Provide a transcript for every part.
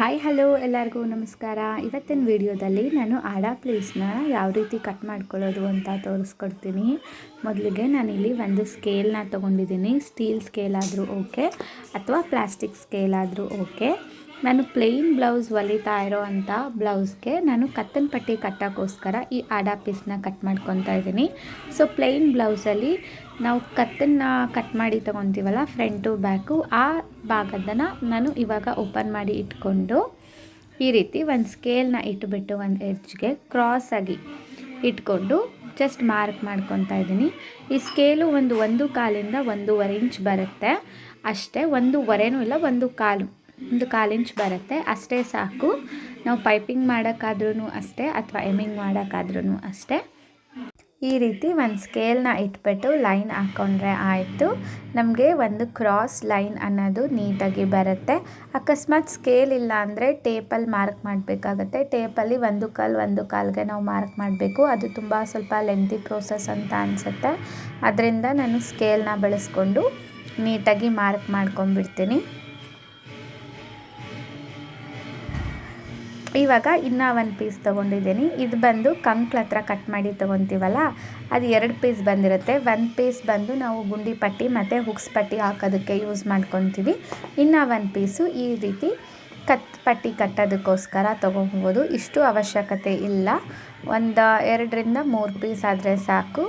Hi, hello ಎಲ್ಲರಿಗೂ ನಮಸ್ಕಾರ. ಇವತ್ತಿನ ವಿಡಿಯೋದಲ್ಲಿ ನಾನು ಆಡ ಪ್ಲೇಸ್ನ ಯಾವ ರೀತಿ ಕಟ್ ಮಾಡ್ಕೊಳ್ಳೋದು ಅಂತ ತೋರಿಸ್ಕೊಡ್ತೀನಿ. ಮೊದಲಿಗೆ ನಾನಿಲ್ಲಿ ಒಂದು ಸ್ಕೇಲ್ನ ತೊಗೊಂಡಿದ್ದೀನಿ. ಸ್ಟೀಲ್ ಸ್ಕೇಲ್ ಆದರೂ ಓಕೆ, ಅಥವಾ ಪ್ಲಾಸ್ಟಿಕ್ ಸ್ಕೇಲ್ ಆದರೂ ಓಕೆ. ನಾನು ಪ್ಲೇನ್ ಬ್ಲೌಸ್ ಹೊಲಿತಾ ಇರೋ ಅಂಥ ಬ್ಲೌಸ್ಗೆ ನಾನು ಕತ್ತನ್ ಪಟ್ಟಿ ಕಟ್ಟೋಕ್ಕೋಸ್ಕರ ಈ ಅಡಾ ಪೀಸ್ನ ಕಟ್ ಮಾಡ್ಕೊತಾ ಇದ್ದೀನಿ. ಸೊ ಪ್ಲೇನ್ ಬ್ಲೌಸಲ್ಲಿ ನಾವು ಕತ್ತನ್ನ ಕಟ್ ಮಾಡಿ ತೊಗೊತೀವಲ್ಲ ಫ್ರಂಟು ಬ್ಯಾಕು ಆ ಭಾಗದನ್ನು ನಾನು ಇವಾಗ ಓಪನ್ ಮಾಡಿ ಇಟ್ಕೊಂಡು ಈ ರೀತಿ ಒಂದು ಸ್ಕೇಲ್ನ ಇಟ್ಟುಬಿಟ್ಟು ಒಂದು ಎಡ್ಜ್ಗೆ ಕ್ರಾಸಾಗಿ ಇಟ್ಕೊಂಡು ಜಸ್ಟ್ ಮಾರ್ಕ್ ಮಾಡ್ಕೊತಾ ಇದ್ದೀನಿ. ಈ ಸ್ಕೇಲು ಒಂದು ಒಂದು ಕಾಲಿಂದ ಒಂದೂವರೆ ಇಂಚ್ ಬರುತ್ತೆ. ಅಷ್ಟೇ, ಒಂದೂವರೆನೂ ಇಲ್ಲ, ಒಂದು ಕಾಲು ಒಂದು ಕಾಲು ಇಂಚ್ ಬರುತ್ತೆ, ಅಷ್ಟೇ ಸಾಕು. ನಾವು ಪೈಪಿಂಗ್ ಮಾಡೋಕ್ಕಾದ್ರೂ ಅಷ್ಟೇ, ಅಥವಾ ಎಮಿಂಗ್ ಮಾಡೋಕ್ಕಾದ್ರೂ ಅಷ್ಟೇ. ಈ ರೀತಿ ಒಂದು ಸ್ಕೇಲ್ನ ಇಟ್ಬಿಟ್ಟು ಲೈನ್ ಹಾಕ್ಕೊಂಡ್ರೆ ಆಯಿತು. ನಮಗೆ ಒಂದು ಕ್ರಾಸ್ ಲೈನ್ ಅನ್ನೋದು ನೀಟಾಗಿ ಬರುತ್ತೆ. ಅಕಸ್ಮಾತ್ ಸ್ಕೇಲ್ ಇಲ್ಲ ಅಂದರೆ ಟೇಪಲ್ಲಿ ಮಾರ್ಕ್ ಮಾಡಬೇಕಾಗತ್ತೆ. ಟೇಪಲ್ಲಿ ಒಂದು ಕಾಲು, ಒಂದು ಕಾಲ್ಗೆ ನಾವು ಮಾರ್ಕ್ ಮಾಡಬೇಕು. ಅದು ತುಂಬ ಸ್ವಲ್ಪ ಲೆಂತಿ ಪ್ರೋಸೆಸ್ ಅಂತ ಅನಿಸುತ್ತೆ. ಅದರಿಂದ ನಾನು ಸ್ಕೇಲ್ನ ಬಳಸ್ಕೊಂಡು ನೀಟಾಗಿ ಮಾರ್ಕ್ ಮಾಡ್ಕೊಂಡ್ಬಿಡ್ತೀನಿ. ಇವಾಗ ಇನ್ನ ಒಂದು ಪೀಸ್ ತೊಗೊಂಡಿದ್ದೀನಿ. ಇದು ಬಂದು ಕಂಕ್ಳ ಹತ್ರ ಕಟ್ ಮಾಡಿ ತೊಗೊತೀವಲ್ಲ, ಅದು ಎರಡು ಪೀಸ್ ಬಂದಿರುತ್ತೆ. ಒಂದು ಪೀಸ್ ಬಂದು ನಾವು ಗುಂಡಿ ಪಟ್ಟಿ ಮತ್ತು ಹುಕ್ಸ್ ಪಟ್ಟಿ ಹಾಕೋದಕ್ಕೆ ಯೂಸ್ ಮಾಡ್ಕೊತೀವಿ. ಇನ್ನ ಒಂದು ಪೀಸು ಈ ರೀತಿ ಕತ್ ಪಟ್ಟಿ ಕಟ್ಟೋದಕ್ಕೋಸ್ಕರ ತೊಗೊಬೋದು ಇಷ್ಟು ಅವಶ್ಯಕತೆ ಇಲ್ಲ. ಒಂದು ಎರಡರಿಂದ ಮೂರು ಪೀಸ್ ಆದರೆ ಸಾಕು.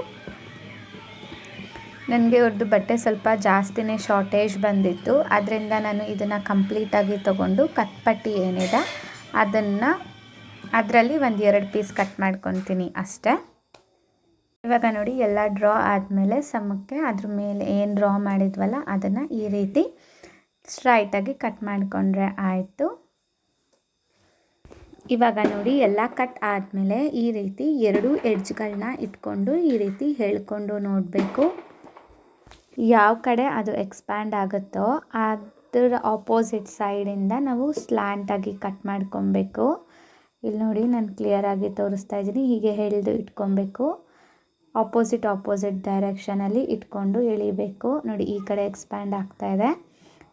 ನನಗೆ ಅವ್ರದ್ದು ಬಟ್ಟೆ ಸ್ವಲ್ಪ ಜಾಸ್ತಿನೇ ಶಾರ್ಟೇಜ್ ಬಂದಿತ್ತು. ಅದರಿಂದ ನಾನು ಇದನ್ನು ಕಂಪ್ಲೀಟಾಗಿ ತೊಗೊಂಡು ಕತ್ಪಟ್ಟಿ ಏನಿದೆ ಅದನ್ನು ಅದರಲ್ಲಿ ಒಂದು ಎರಡು ಪೀಸ್ ಕಟ್ ಮಾಡ್ಕೊತೀನಿ ಅಷ್ಟೇ. ಇವಾಗ ನೋಡಿ ಎಲ್ಲ ಡ್ರಾ ಆದಮೇಲೆ ಸಮಕ್ಕೆ ಅದ್ರ ಮೇಲೆ ಏನು ಡ್ರಾ ಮಾಡಿದ್ವಲ್ಲ ಅದನ್ನು ಈ ರೀತಿ ಸ್ಟ್ರೈಟಾಗಿ ಕಟ್ ಮಾಡಿಕೊಂಡ್ರೆ ಆಯಿತು. ಇವಾಗ ನೋಡಿ ಎಲ್ಲ ಕಟ್ ಆದಮೇಲೆ ಈ ರೀತಿ ಎರಡು ಎಡ್ಜ್ಗಳನ್ನ ಇಟ್ಕೊಂಡು ಈ ರೀತಿ ಹೇಳ್ಕೊಂಡು ನೋಡಬೇಕು. ಯಾವ ಕಡೆ ಅದು ಎಕ್ಸ್ಪ್ಯಾಂಡ್ ಆಗುತ್ತೋ ಅದರ ಆಪೋಸಿಟ್ ಸೈಡಿಂದ ನಾವು ಸ್ಲ್ಯಾಂಟಾಗಿ ಕಟ್ ಮಾಡ್ಕೊಬೇಕು. ಇಲ್ಲಿ ನೋಡಿ ನಾನು ಕ್ಲಿಯರಾಗಿ ತೋರಿಸ್ತಾ ಇದ್ದೀನಿ. ಹೀಗೆ ಎಳೆದು ಇಟ್ಕೊಬೇಕು. ಆಪೋಸಿಟ್ ಆಪೋಸಿಟ್ ಡೈರೆಕ್ಷನಲ್ಲಿ ಇಟ್ಕೊಂಡು ಎಳಿಬೇಕು. ನೋಡಿ, ಈ ಕಡೆ ಎಕ್ಸ್ಪ್ಯಾಂಡ್ ಆಗ್ತಾ ಇದೆ.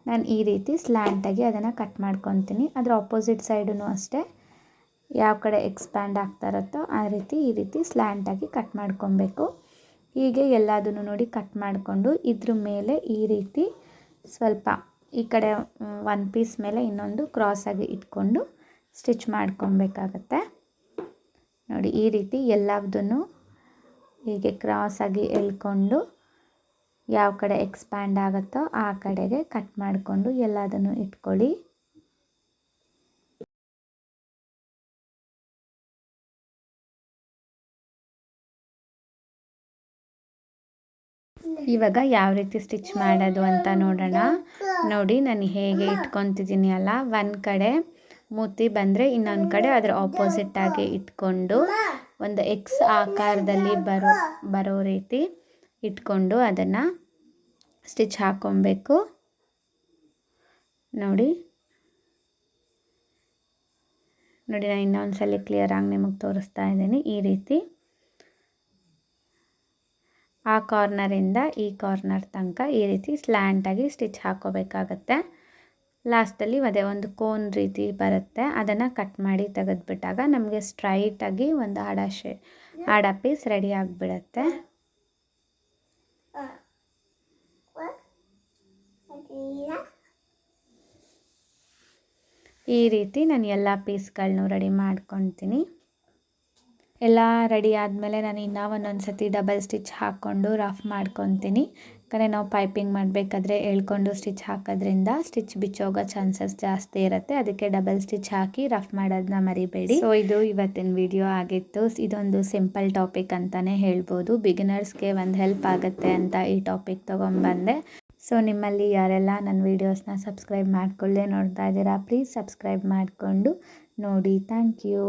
ನಾನು ಈ ರೀತಿ ಸ್ಲ್ಯಾಂಟಾಗಿ ಅದನ್ನು ಕಟ್ ಮಾಡ್ಕೊತೀನಿ. ಅದರ ಆಪೋಸಿಟ್ ಸೈಡೂ ಅಷ್ಟೇ. ಯಾವ ಕಡೆ ಎಕ್ಸ್ಪ್ಯಾಂಡ್ ಆಗ್ತಾ ಇರುತ್ತೋ ಆ ರೀತಿ, ಈ ರೀತಿ ಸ್ಲ್ಯಾಂಟಾಗಿ ಕಟ್ ಮಾಡ್ಕೊಬೇಕು. ಹೀಗೆ ಎಲ್ಲದನ್ನು ನೋಡಿ ಕಟ್ ಮಾಡಿಕೊಂಡು ಇದ್ರ ಮೇಲೆ ಈ ರೀತಿ ಸ್ವಲ್ಪ ಈ ಕಡೆ ಒನ್ ಪೀಸ್ ಮೇಲೆ ಇನ್ನೊಂದು ಕ್ರಾಸಾಗಿ ಇಟ್ಕೊಂಡು ಸ್ಟಿಚ್ ಮಾಡ್ಕೊಬೇಕಾಗತ್ತೆ. ನೋಡಿ, ಈ ರೀತಿ ಎಲ್ಲದನ್ನು ಹೀಗೆ ಕ್ರಾಸಾಗಿ ಎಳ್ಕೊಂಡು ಯಾವ ಕಡೆ ಎಕ್ಸ್ಪ್ಯಾಂಡ್ ಆಗುತ್ತೋ ಆ ಕಡೆಗೆ ಕಟ್ ಮಾಡಿಕೊಂಡು ಎಲ್ಲದನ್ನು ಇಟ್ಕೊಳ್ಳಿ. ಇವಾಗ ಯಾವ ರೀತಿ ಸ್ಟಿಚ್ ಮಾಡೋದು ಅಂತ ನೋಡೋಣ. ನೋಡಿ, ನಾನು ಹೇಗೆ ಇಟ್ಕೊತಿದ್ದೀನಿ ಅಲ್ಲ, ಒಂದು ಕಡೆ ಮೂತಿ ಬಂದರೆ ಇನ್ನೊಂದು ಕಡೆ ಅದರ ಆಪೋಸಿಟ್ಟಾಗಿ ಇಟ್ಕೊಂಡು ಒಂದು ಎಕ್ಸ್ ಆಕಾರದಲ್ಲಿ ಬರೋ ಬರೋ ರೀತಿ ಇಟ್ಕೊಂಡು ಅದನ್ನು ಸ್ಟಿಚ್ ಹಾಕ್ಕೊಬೇಕು ನೋಡಿ. ನೋಡಿ, ನಾನು ಇನ್ನೊಂದು ಸಲ ಕ್ಲಿಯರಾಗಿ ನಿಮಗೆ ತೋರಿಸ್ತಾ ಇದ್ದೀನಿ ಈ ರೀತಿ. ಆ ಕಾರ್ನರಿಂದ ಈ ಕಾರ್ನರ್ ತನಕ ಈ ರೀತಿ ಸ್ಲ್ಯಾಂಟಾಗಿ ಸ್ಟಿಚ್ ಹಾಕೋಬೇಕಾಗತ್ತೆ. ಲಾಸ್ಟಲ್ಲಿ ಅದೇ ಒಂದು ಕೋನ್ ರೀತಿ ಬರುತ್ತೆ. ಅದನ್ನು ಕಟ್ ಮಾಡಿ ತೆಗೆದುಬಿಟ್ಟಾಗ ನಮಗೆ ಸ್ಟ್ರೈಟಾಗಿ ಒಂದು ಆಡ ಶೇ ಆಡ ಪೀಸ್ ರೆಡಿ ಆಗಿಬಿಡತ್ತೆ. ಈ ರೀತಿ ನಾನು ಎಲ್ಲ ಪೀಸ್ಗಳನ್ನೂ ರೆಡಿ ಮಾಡ್ಕೊತೀನಿ. ಎಲ್ಲ ರೆಡಿ ಆದಮೇಲೆ ನಾನು ಇನ್ನೂ ಒಂದೊಂದು ಸತಿ ಡಬಲ್ ಸ್ಟಿಚ್ ಹಾಕ್ಕೊಂಡು ರಫ್ ಮಾಡ್ಕೊತೀನಿ. ಯಾಕಂದರೆ ನಾವು ಪೈಪಿಂಗ್ ಮಾಡಬೇಕಾದ್ರೆ ಎಳ್ಕೊಂಡು ಸ್ಟಿಚ್ ಹಾಕೋದ್ರಿಂದ ಸ್ಟಿಚ್ ಬಿಚ್ಚೋಗೋ ಚಾನ್ಸಸ್ ಜಾಸ್ತಿ ಇರುತ್ತೆ. ಅದಕ್ಕೆ ಡಬಲ್ ಸ್ಟಿಚ್ ಹಾಕಿ ರಫ್ ಮಾಡೋದನ್ನ ಮರಿಬೇಡಿ. ಸೊ ಇದು ಇವತ್ತಿನ ವಿಡಿಯೋ ಆಗಿತ್ತು. ಇದೊಂದು ಸಿಂಪಲ್ ಟಾಪಿಕ್ ಅಂತಲೇ ಹೇಳ್ಬೋದು. ಬಿಗಿನರ್ಸ್ಗೆ ಒಂದು ಹೆಲ್ಪ್ ಆಗುತ್ತೆ ಅಂತ ಈ ಟಾಪಿಕ್ ತೊಗೊಂಬಂದೆ ಸೊ ನಿಮ್ಮಲ್ಲಿ ಯಾರೆಲ್ಲ ನನ್ನ ವೀಡಿಯೋಸ್ನ ಸಬ್ಸ್ಕ್ರೈಬ್ ಮಾಡಿಕೊಳ್ಳೇ ನೋಡ್ತಾ ಇದ್ದೀರಾ ಪ್ಲೀಸ್ ಸಬ್ಸ್ಕ್ರೈಬ್ ಮಾಡಿಕೊಂಡು ನೋಡಿ. Thank you